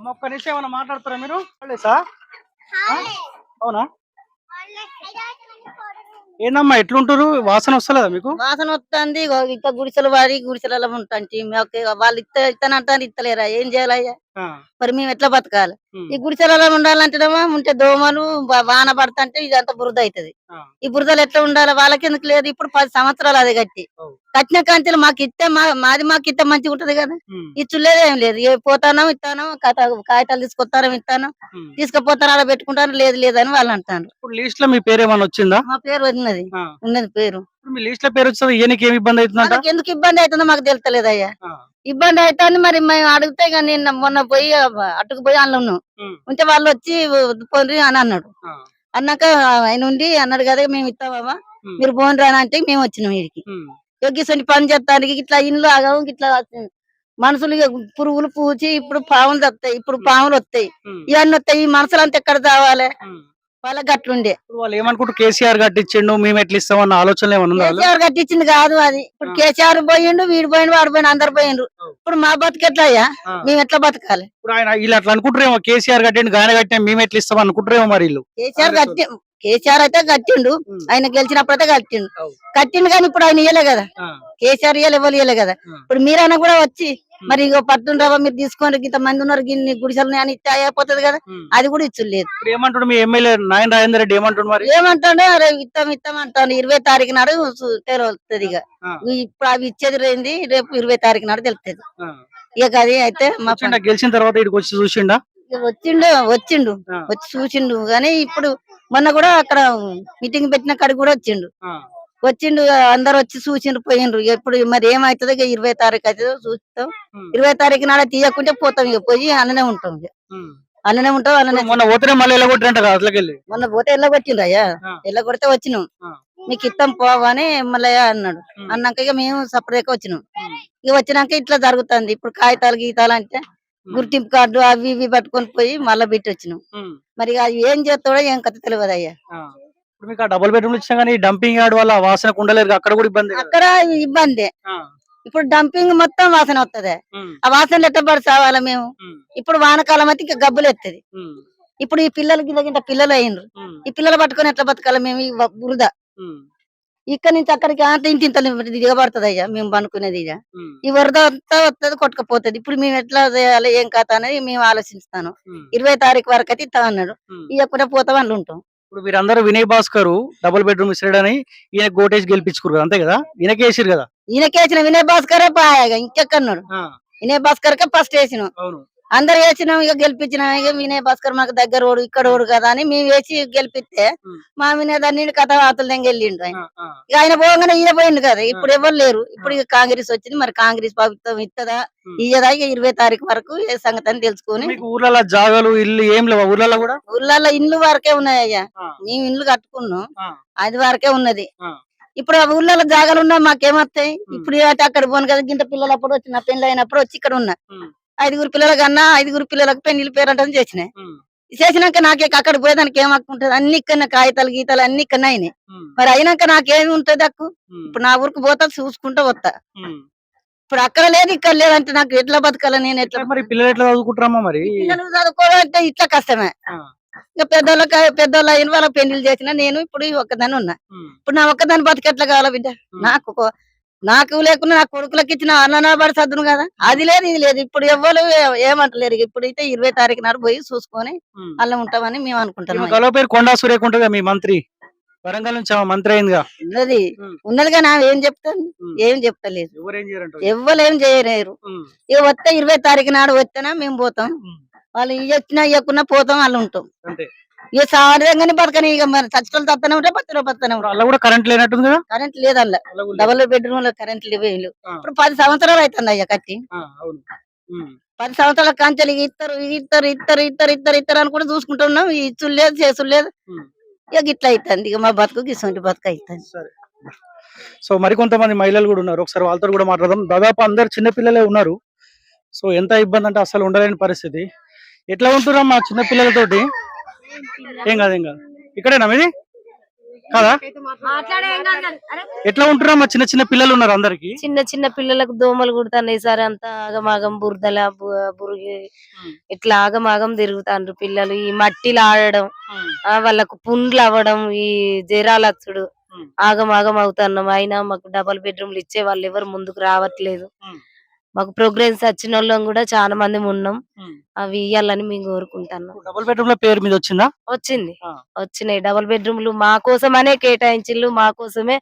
Speaker 1: అమ్మ ఒక్క నిమిషం ఏమైనా మాట్లాడతారా మీరు? హాలిడేసా? అవునా? ఏందమ్మా ఎట్లుంటారు వాసన వస్తలేదా మీకు?
Speaker 5: వాసన వస్తుంది ఇంకా గుడిసెలు వాడి గుడిసెలలో ఉంటాంటి. మాకు వాళ్ళు ఇత్త ఇత్తనంటారు ఇత్తలేరా? ఏం చేయాలయ్యా? మరి మేము ఎట్లా బతకాలి? ఈ గుడిసెలలో ఉండాలంటేనేమో ఉంటే దోమలు వాన పడుతుంటే ఇదంతా బురద అవుతుంది. ఈ బురదలు ఎట్లా ఉండాలి? వాళ్ళకి ఎందుకు లేదు? ఇప్పుడు పది సంవత్సరాలు అది కట్టి. కట్టిన కాంచెలు మాకు ఇస్తే మాది మాకు ఇస్తే మంచిగా ఉంటది కదా. ఇచ్చులేదు ఏం లేదు. ఏ పోతానో ఇస్తానో కాగితాలు తీసుకొస్తానో ఇస్తాను. తీసుకుపోతాను అలా పెట్టుకుంటాను లేదు లేదు అని వాళ్ళు అంటారు.
Speaker 1: లిస్ట్లో మీ పేరు ఏమైనా వచ్చిందా?
Speaker 5: మా పేరు ఉన్నది. ఉన్నది పేరు.
Speaker 1: ఇప్పుడు మీ లిస్ట్లో పేరు వచ్చింది ఈయనకి ఏమి ఇబ్బంది అవుతుందంట?
Speaker 5: ఎందుకు ఇబ్బంది అవుతుందో మాకు తెలుస్తలేదయ్యా
Speaker 1: ఆ,
Speaker 5: ఇబ్బంది అవుతుంది మరి మేము అడిగితే ఇక నిన్న మొన్న పోయి అటుకు పోయి అందులో ఉన్నాం
Speaker 1: ఉమ్,
Speaker 5: ఉంటే వాళ్ళు వచ్చి పోండి అని అన్నాడు.
Speaker 1: ఆ,
Speaker 5: అన్నాక ఆయన ఉండి అన్నాడు కదా మేము ఇస్తామా
Speaker 1: ఉమ్,
Speaker 5: మీరు పోండి అని అంటే మేము వచ్చినాం వీడికి
Speaker 1: ఉమ్,
Speaker 5: యొగ్గిసండి పని చేస్తానికి ఇట్లా ఇండ్లు ఆగవు ఇట్లా మనుషులు ఇక పురుగులు పూచి ఇప్పుడు పాములు వస్తాయి ఇప్పుడు పాములు వస్తాయి.
Speaker 1: ఉమ్,
Speaker 5: ఇవన్నీ వస్తాయి ఈ మనుషులు అంతా ఎక్కడ తావాలి
Speaker 1: ఉమ్.
Speaker 5: వాళ్ళ గట్లుండే
Speaker 1: ఇప్పుడు వాళ్ళు ఏమనుకుంటారు కేసీఆర్ కట్టించిండు మేము ఎట్లా ఇస్తామన్న ఆలోచన?
Speaker 5: కేసీఆర్ కట్టించింది కాదు అది ఇప్పుడు. కేసీఆర్ పోయిండు వీడు పోయిండు వాడు పోయిండు అందరు పోయిండ్రు. ఇప్పుడు మా బతుకు ఎట్లా అయ్యా. మేము ఎట్లా బతకాలి
Speaker 1: ఇప్పుడు ఆయన వీళ్ళు అట్లా అనుకుంటారేమో కేసీఆర్ కట్టిండు గాయన కట్టినా మేము ఎట్లా ఇస్తాం అనుకుంటారేమో మరి వీళ్ళు
Speaker 5: కేసీఆర్ కట్టి కేసీఆర్ అయితే కట్టిండు. ఆయన గెలిచినప్పుడు అయితే కట్టిండు. కట్టిండు కానీ ఇప్పుడు ఆయన ఇయ్యలే కదా. కేసీఆర్ ఇయ్యలే ఎవరు ఇయ్యలే కదా. ఇప్పుడు మీరైనా కూడా వచ్చి మరి ఇంకో పట్టుండ్రావా మీరు తీసుకోండి ఇంత మంది ఉన్నారు గిన్ని గుడిసెలు అని ఇస్తే అయిపోతుంది కదా. అది కూడా ఇచ్చులేదు.
Speaker 1: ఇప్పుడు ఏమంటాడు మీ ఎమ్మెల్యే నాయన రాజేందర్ రెడ్డి ఏమంటాడు మరి?
Speaker 5: ఏమంటాడు? అరే ఇత్తం ఇత్తం అంటాను ఇరవై తారీఖు నాడు తెలుస్తుంది ఇక. ఇప్పుడు అవి ఇచ్చేది ఏంది రేపు ఇరవై తారీఖు నాడు తెలుస్తుంది. ఇక అది అయితే
Speaker 1: గెలిచిన తర్వాత ఇక్కడికి వచ్చి చూసిండా?
Speaker 5: వచ్చిండు వచ్చిండు. వచ్చి చూసిండు. కానీ ఇప్పుడు మొన్న కూడా అక్కడ మీటింగ్ పెట్టిన కాడికి కూడా వచ్చిండు. వచ్చిండు అందరు వచ్చి చూసిండ్రు పోయిండ్రు. ఎప్పుడు మరి ఏమవుతుందో ఇక ఇరవై తారీఖు అవుతుందో చూస్తాం. ఇరవై తారీఖు నాడ తీయకుంటే పోతాం ఇక. పోయి అన్ననే ఉంటాం ఇక. అన్ననే ఉంటాం అన్ననే
Speaker 1: మొన్న మళ్ళీ అట్లకెళ్ళి?
Speaker 5: మొన్న పోతే ఎల్ల కొట్టిండ్రు అయ్యా?
Speaker 1: ఆ.
Speaker 5: ఎల్ల కొడితే వచ్చినాం. మీకు ఇస్తాం పోవని మళ్ళీ అన్నాడు. అన్నాక ఇక మేము సపరేట్గా వచ్చినాం. ఇక వచ్చినాక ఇట్లా జరుగుతుంది. ఇప్పుడు కాగితాలు గీతాలు అంటే గుర్తింపు కార్డు అవి ఇవి పట్టుకొని పోయి మళ్ళీ పెట్టి వచ్చినాం. మరి అది ఏం చేస్తాడో ఏం కథ తెలియదు అయ్యా.
Speaker 1: ఇప్పుడు మీకు ఆ డబుల్ బెడ్రూమ్ ఇచ్చినా కానీ డంపింగ్ యార్డ్ వల్ల వాసన ఉండలేరు అక్కడ కూడా ఇబ్బంది కదా.
Speaker 5: అక్కడ ఇబ్బంది. ఇప్పుడు డంపింగ్ మొత్తం వాసన వస్తుంది. ఆ వాసన ఎట్టబడి సావాలా మేము. ఇప్పుడు వానకాలం అయితే ఇంకా గబ్బులు ఎత్తది. ఇప్పుడు ఈ పిల్లలు గిల్ల గింత పిల్లలు అయినరు. ఈ పిల్లలు పట్టుకొని ఎట్లా బతకాలి మేము ఈ వ- బురద
Speaker 1: ఉమ్.
Speaker 5: ఇక్కడ నుంచి అక్కడికి అంత ఇంటి ఇంత దిగబడుతుంది అయ్యా. మేము పనుకునేది ఇక. ఈ వరద అంతా వస్తుంది కొట్టుకపోతుంది. ఇప్పుడు మేము ఎట్లా చేయాలి ఏం కథ అనేది మేము ఆలోచిస్తాను. ఇరవై తారీఖు వరకు అయితే ఇస్తా అన్నాడు. ఇవ్వకుండా పోతాం అని ఉంటాం.
Speaker 1: ఇప్పుడు వీరందరూ వినయ్ భాస్కర్ డబుల్ బెడ్రూమ్ ఇస్తాడని ఈయన గోటేజ్ గెలిపించుకురు కదా, అంతే కదా? ఈయనకి వేసిరు కదా?
Speaker 5: ఈయనకేసిన వినయ్ భాస్కరే పాయగా ఇంకెక్కన్నాడు. వినయ్ భాస్కర్ కే ఫస్ట్ వేసినాం అందరు వేసినాం ఇక గెలిపించినాం ఇక వినయ్ భాస్కర్ మాకు దగ్గర ఓడు ఇక్కడ ఓడు కదా అని మేము వేసి గెలిపిస్తే. మా వినయ్ దాన్ని కథ ఆతుల దగ్గర వెళ్ళిండు ఆయన. ఇక ఆయన పోగానే ఈయన పోయిండు కదా ఇప్పుడు ఎవరు లేరు ఇప్పుడు ఇక కాంగ్రెస్ వచ్చింది మరి కాంగ్రెస్ ప్రభుత్వం ఇస్తుందా. ఇయ్యదా ఇక ఇరవై తారీఖు వరకు ఏ సంగతి అని తెలుసుకొని
Speaker 1: ఊర్లలో జాగాలు ఇల్లు ఏం లేవా ఊర్లలో కూడా
Speaker 5: ఊర్లలో ఇండ్లు వరకే ఉన్నాయ్యా
Speaker 1: ఆ.
Speaker 5: మేము ఇండ్లు కట్టుకున్నాం. అది వరకే ఉన్నది. ఇప్పుడు ఆ ఊర్లలో జాగాలు ఉన్నా మాకేమొస్తాయి ఇప్పుడు అక్కడ పోను కదా గింత పిల్లలు అప్పుడు వచ్చి నా పెళ్ళి అయినప్పుడు వచ్చి ఇక్కడ ఉన్నా. ఐదుగురు పిల్లల కన్నా ఐదుగురు పిల్లలకు పెళ్ళి పేరంటని చేసినాయి. చేసినాక నాకే అక్కడ పోయేదానికి ఏం హక్కు ఉంటది అన్ని ఇక్కడ కాగితాలు గీతాలు అన్ని ఇక్కడ అయినాయి. మరి అయినాక నాకేమి ఉంటది హక్కు
Speaker 1: ఉమ్.
Speaker 5: ఇప్పుడు నా ఊరికి పోతా చూసుకుంటా వస్తా. ఇప్పుడు అక్కడ లేదు ఇక్కడ లేదంటే నాకు ఎట్లా బతకాల నేను ఎట్లా
Speaker 1: మరి పిల్లలు ఎట్లా చదువుకుంటారమ్మా మరి
Speaker 5: పిల్లలు చదువుకోవాలంటే ఇట్లా కష్టమే. ఇక పెద్దోళ్ళకి పెద్దోళ్ళు అయిన వాళ్ళ పెళ్ళిళ్ళు చేసిన నేను ఇప్పుడు ఈ ఒక్కదాన్ని ఉన్నా. ఇప్పుడు నా ఒక్కదాని బతికి ఎట్లా కావాలా బిడ్డ. నాకు నాకు లేకుండా నా కొడుకులకి ఇచ్చిన అన్న పడి సర్దును కదా. అది లేదు ఇది లేదు. ఇప్పుడు ఎవ్వరు ఏమంటలేరు. ఇప్పుడు అయితే ఇరవై తారీఖు నాడు పోయి చూసుకొని. అలా ఉంటామని మేము అనుకుంటున్నాం
Speaker 1: పేరు కొండా సురేఖ ఉంటుందిగా మీ మంత్రి. వరంగల్ నుంచి మంత్రి అయిందిగా.
Speaker 5: ఉన్నది. ఉన్నది కానీ ఆమె ఏం చెప్తాను. ఏం చెప్తలేదు. ఎవ్వరు ఏం చేయలేరు. ఇక వస్తే ఇరవై తారీఖు నాడు వస్తేనా మేము పోతాం. వాళ్ళు ఇచ్చినా ఇవ్వకున్నా పోతాం వాళ్ళు ఉంటాం. ఇక సాధారణంగానే బతకని ఇక మరి చచ్చిపోలు పత్తిలో పత్తనే
Speaker 1: ఇప్పుడు
Speaker 5: ఉంటాయి.
Speaker 1: అలా కూడా కరెంట్ లేనట్టుంది కదా?
Speaker 5: కరెంట్ లేదు
Speaker 1: అలా.
Speaker 5: డబల్ బెడ్రూమ్లో కరెంట్ లేవు. ఇప్పుడు పది సంవత్సరాలు అవుతుంది అయ్యా కట్టి
Speaker 1: ఆ, అవును. ఉమ్.
Speaker 5: పది సంవత్సరాల కాంచెలు ఇక ఇస్తారు ఇస్తారు ఇస్తారు ఇస్తారు ఇస్తారు ఇస్తారు అని కూడా చూసుకుంటున్నాం. ఈ ఇచ్చులు లేదు చేసులు లేదు. ఇక గిట్ల అవుతుంది ఇక మా బతుకు గిసంటి బతుకు అవుతుంది
Speaker 1: సరే. సో మరికొంతమంది మహిళలు కూడా ఉన్నారు. ఒకసారి వాళ్ళతో కూడా మాట్లాడదాం. దాదాపు అందరు చిన్న పిల్లలే ఉన్నారు. సో ఎంత ఇబ్బంది అంటే అసలు ఉండలేని పరిస్థితి. ఎట్లా ఉంటున్నాం మా చిన్న పిల్లలతోటి? ఏం కాదు ఏం కాదు. ఇక్కడేనా మీది? కాదా? ఎట్లా ఉంటున్నాం మా చిన్న చిన్న పిల్లలు ఉన్నారు అందరికి.
Speaker 6: చిన్న చిన్న పిల్లలకు దోమలు కుడుతున్నాయి సార్. అంతా ఆగమాగం బురదల బురుగు. ఇట్లా ఆగమాగం తిరుగుతాండ్రు పిల్లలు. ఈ మట్టిలో ఆడడం వాళ్ళకు పుండ్లు అవ్వడం ఈ జరాలు వచ్చుడు
Speaker 1: ఉమ్.
Speaker 6: ఆగమాగం అవుతున్నాం. అయినా మాకు డబల్ బెడ్రూమ్లు ఇచ్చే వాళ్ళు ఎవరు ముందుకు రావట్లేదు. మాకు ప్రోగ్రెస్ వచ్చిన వాళ్ళం కూడా చాలా మంది ఉన్నాం. అవి ఇయ్యాలని మేము కోరుకుంటున్నాం.
Speaker 1: డబుల్ బెడ్రూమ్లో పేరు మీద వచ్చిందా?
Speaker 6: వచ్చింది. వచ్చినాయి. డబుల్ బెడ్రూమ్లు మా కోసమనే కేటాయించిండ్రు మా కోసమే.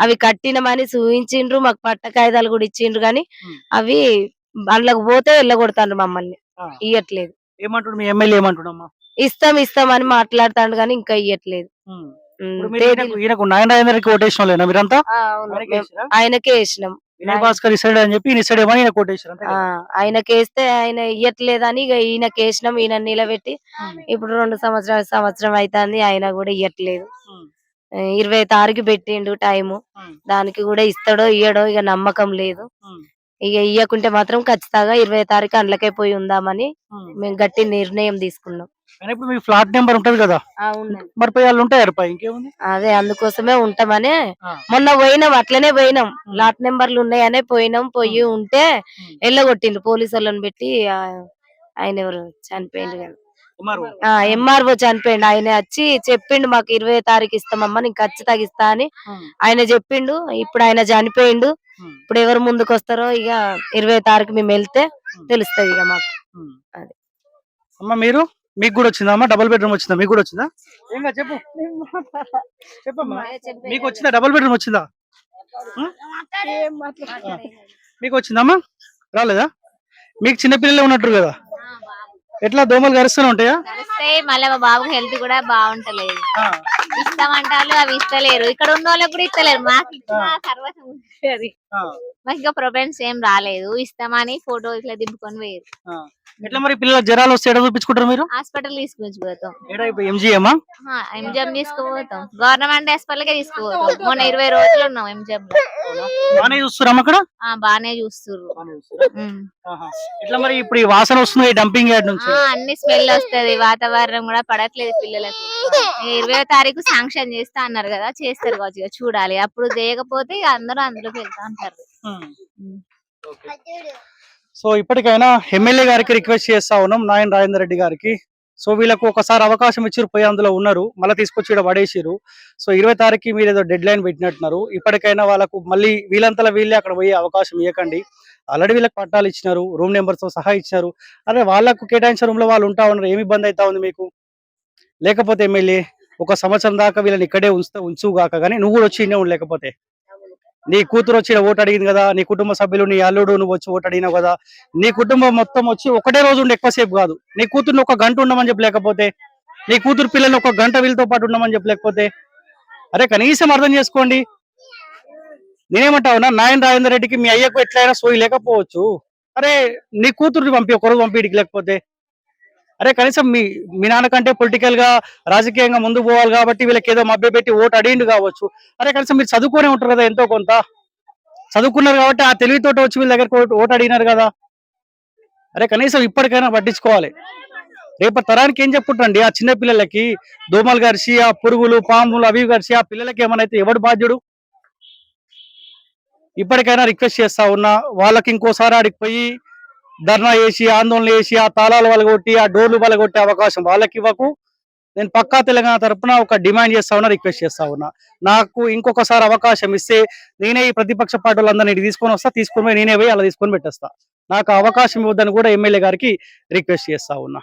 Speaker 6: అవి కట్టినమని చూపించిండ్రు మాకు పట్ట కాగితాలు కూడా ఇచ్చిండ్రు కానీ. అవి అందులోకి పోతే వెళ్ళగొడతాండ్రు మమ్మల్ని. ఇయ్యట్లేదు.
Speaker 1: ఏమంటాడు? మీ ఎమ్మెల్యే
Speaker 6: ఇస్తాం ఇస్తాం అని మాట్లాడుతాండు కానీ ఇంకా ఇయ్యట్లేదు?
Speaker 1: ఆయనకే
Speaker 6: వేసినాం.
Speaker 1: వినయ్ భాస్కర్ ఇస్తాడు అని చెప్పి ఈయన ఇస్తాడు ఏమని ఈయన అంతే కదా?
Speaker 6: ఆయన ఇయ్యట్లేదని ఇక ఈయనకి వేసినాం ఈయన నిలబెట్టి. ఇప్పుడు రెండు సంవత్సరాల సంవత్సరం అవుతుంది ఆయన కూడా ఇయ్యట్లేదు
Speaker 1: ఉమ్.
Speaker 6: ఆ, ఇరవై తారీఖు పెట్టిండు టైము
Speaker 1: ఉమ్.
Speaker 6: దానికి కూడా ఇస్తాడో ఇయ్యడో ఇక నమ్మకం లేదు
Speaker 1: ఉమ్.
Speaker 6: ఇక ఇయ్యకుంటే మాత్రం ఖచ్చితంగా ఇరవై తారీఖు అందులోకే పోయి ఉందామని. మేము గట్టి నిర్ణయం తీసుకున్నాం.
Speaker 1: కానీ ఇప్పుడు మీ ఫ్లాట్ నెంబర్ ఉంటది కదా? మరి వాళ్ళు ఇంకేముంది?
Speaker 6: అదే అందుకోసమే ఉంటామని. మొన్న పోయినాం అట్లనే పోయినాం. లాట్ నెంబర్లు ఉన్నాయనే పోయినాం పోయి ఉంటే. ఎల్లగొట్టిండు పోలీసు వాళ్ళని పెట్టి ఆయన ఎవరు? చనిపోయిండు కదా.
Speaker 1: ఎంఆర్ఓ.
Speaker 6: ఆ ఎంఆర్ఓ చనిపోయిండు. ఆయన వచ్చి చెప్పిండు మాకు ఇరవై తారీఖు ఇస్తామమ్మా నీకు ఖచ్చితంగా ఇస్తా అని. ఆయన చెప్పిండు. ఇప్పుడు ఆయన చనిపోయిండు. ఇప్పుడు ఎవరు ముందుకు వస్తారో ఇక ఇరవై తారీఖు మేము వెళ్తే తెలుస్తది ఇక మాకు. అది.
Speaker 1: అమ్మ మీరు? మీకు కూడా వచ్చిందా అమ్మా? డబుల్ బెడ్రూమ్ వచ్చిందా? మీకు కూడా వచ్చిందా? ఏం కాదు చెప్పు. చెప్పమ్మా. మీకు వచ్చిందా? డబుల్ బెడ్రూమ్ వచ్చిందా? మీకు వచ్చిందమ్మా రాలేదా? మీకు చిన్న పిల్లలే ఉన్నట్టు కదా. ఎట్లా దోమలు కరుస్తూనే ఉంటాయా
Speaker 7: మళ్ళీ మా బాబుకి హెల్త్ కూడా బాగుంటలేదు. ఇస్తామంటారు అవి ఇస్తలేరు. ఇక్కడ ఉన్న వాళ్ళకి కూడా ఇస్తలేరు. మాకు ఇచ్చిన సర్వసం అది మాకు ఇంకా ప్రాబ్లమ్స్ ఏం రాలేదు. ఇస్తామని ఫోటో ఇట్లా దింపుకొని పోయారు
Speaker 1: ఎట్లా మరి పిల్లల జ్వరాలు వస్తే ఎక్కడ చూపించుకుంటారు మీరు?
Speaker 7: హాస్పిటల్ తీసుకొని పోతాం
Speaker 1: ఏడా ఇప్పుడు ఎంజిఎమా
Speaker 7: ఎంజిఎం తీసుకుపోతాం. గవర్నమెంట్ హాస్పిటల్ కే తీసుకుపోతాం. మొన్న ఇరవై రోజులు ఉన్నాం ఎంజిఎం లో.
Speaker 1: బాగానే చూస్తున్నాం అక్కడ?
Speaker 7: ఆ, బానే.
Speaker 1: ఆహా. ఎట్లా మరి ఇప్పుడు ఈ వాసన వస్తుంది డంపింగ్ యార్డ్ నుంచి?
Speaker 7: ఆ, అన్ని స్మెల్ వస్తది. వాతావరణం కూడా పడట్లేదు పిల్లలకు. ఇరవై తారీఖు శాంక్షన్ చేస్తా అన్నారు కదా చేస్తారు కావచ్చు ఇక చూడాలి. అప్పుడు చేయకపోతే ఇక అందరూ అందులోకి వెళ్తా అంటారు.
Speaker 1: సో ఇప్పటికైనా ఎమ్మెల్యే గారికి రిక్వెస్ట్ చేస్తా ఉన్నాం నాయన రాజేందర్ రెడ్డి గారికి. సో వీళ్ళకు ఒకసారి అవకాశం ఇచ్చారు పోయి అందులో ఉన్నారు. మళ్ళీ తీసుకొచ్చి ఇక్కడ పడేసిరు సో ఇరవై తారీఖు మీరు ఏదో డెడ్ లైన్ పెట్టినట్టున్నారు. ఇప్పటికైనా వాళ్ళకు మళ్ళీ వీళ్ళంతలా వీళ్ళే అక్కడ పోయే అవకాశం ఇవ్వకండి ఆల్రెడీ వీళ్ళకి పట్టాలు ఇచ్చినారు రూమ్ నెంబర్స్తో సహా ఇచ్చినారు. అదే వాళ్ళకు కేటాయించిన రూమ్లో వాళ్ళు ఉంటా ఉన్నారు ఏమి ఇబ్బంది అవుతా ఉంది మీకు? లేకపోతే ఎమ్మెల్యే ఒక సంవత్సరం దాకా వీళ్ళని ఇక్కడే ఉంచుతా ఉంచుగాక కానీ నువ్వు కూడా వచ్చి ఇన్నే లేకపోతే నీ కూతురు వచ్చి ఓటు అడిగింది కదా నీ కుటుంబ సభ్యులు నీ అల్లుడు నువ్వు వచ్చి ఓటు అడిగినావు కదా నీ కుటుంబం మొత్తం వచ్చి ఒకటే రోజు ఉండి ఎక్కువసేపు కాదు. నీ కూతురుని ఒక గంట ఉండమని చెప్పలేకపోతే నీ కూతురు పిల్లల్ని ఒక గంట వీళ్ళతో పాటు ఉండమని చెప్పలేకపోతే అరే కనీసం అర్థం చేసుకోండి. నేనేమంటావునా నాయన రాజేందర్ రెడ్డికి మీ అయ్యకు ఎట్లయినా సోయి లేకపోవచ్చు. అరే నీ కూతురుని పంపి ఒకరోజు పంపి పంపిడికి లేకపోతే. అరే కనీసం మీ మీ నాన్నకంటే పొలిటికల్గా రాజకీయంగా ముందు పోవాలి కాబట్టి వీళ్ళకి ఏదో మభ్య పెట్టి ఓటు అడిగిండు కావచ్చు. అరే కనీసం మీరు చదువుకునే ఉంటారు కదా ఎంతో కొంత. చదువుకున్నారు కాబట్టి ఆ తెలివితోటి వచ్చి వీళ్ళ దగ్గరకు ఓటు అడిగినారు కదా. అరే కనీసం ఇప్పటికైనా పట్టించుకోవాలి. రేపటి తరానికి ఏం చెప్పుంటండి ఆ చిన్న పిల్లలకి దోమలు గరిచి ఆ పురుగులు పాములు అవి గరిచి ఆ పిల్లలకి ఏమైనా ఎవడు బాధ్యుడు? ఇప్పటికైనా రిక్వెస్ట్ చేస్తా ఉన్నా వాళ్ళకి ఇంకోసారి ఆడికి పోయి ధర్నా చేసి ఆందోళన చేసి ఆ తాళాలు వలగొట్టి ఆ డోర్లు వలగొట్టే అవకాశం వాళ్ళకి ఇవ్వకు. నేను పక్కా తెలంగాణ తరపున ఒక డిమాండ్ చేస్తా ఉన్నా రిక్వెస్ట్ చేస్తా ఉన్నా. నాకు ఇంకొకసారి అవకాశం ఇస్తే నేనే ఈ ప్రతిపక్ష పార్టీలందరినీ ఇటు తీసుకొని వస్తా తీసుకొని నేనే పోయి అలా తీసుకొని పెట్టేస్తా. నాకు అవకాశం ఇవ్వద్దని కూడా ఎమ్మెల్యే గారికి రిక్వెస్ట్ చేస్తా ఉన్నా.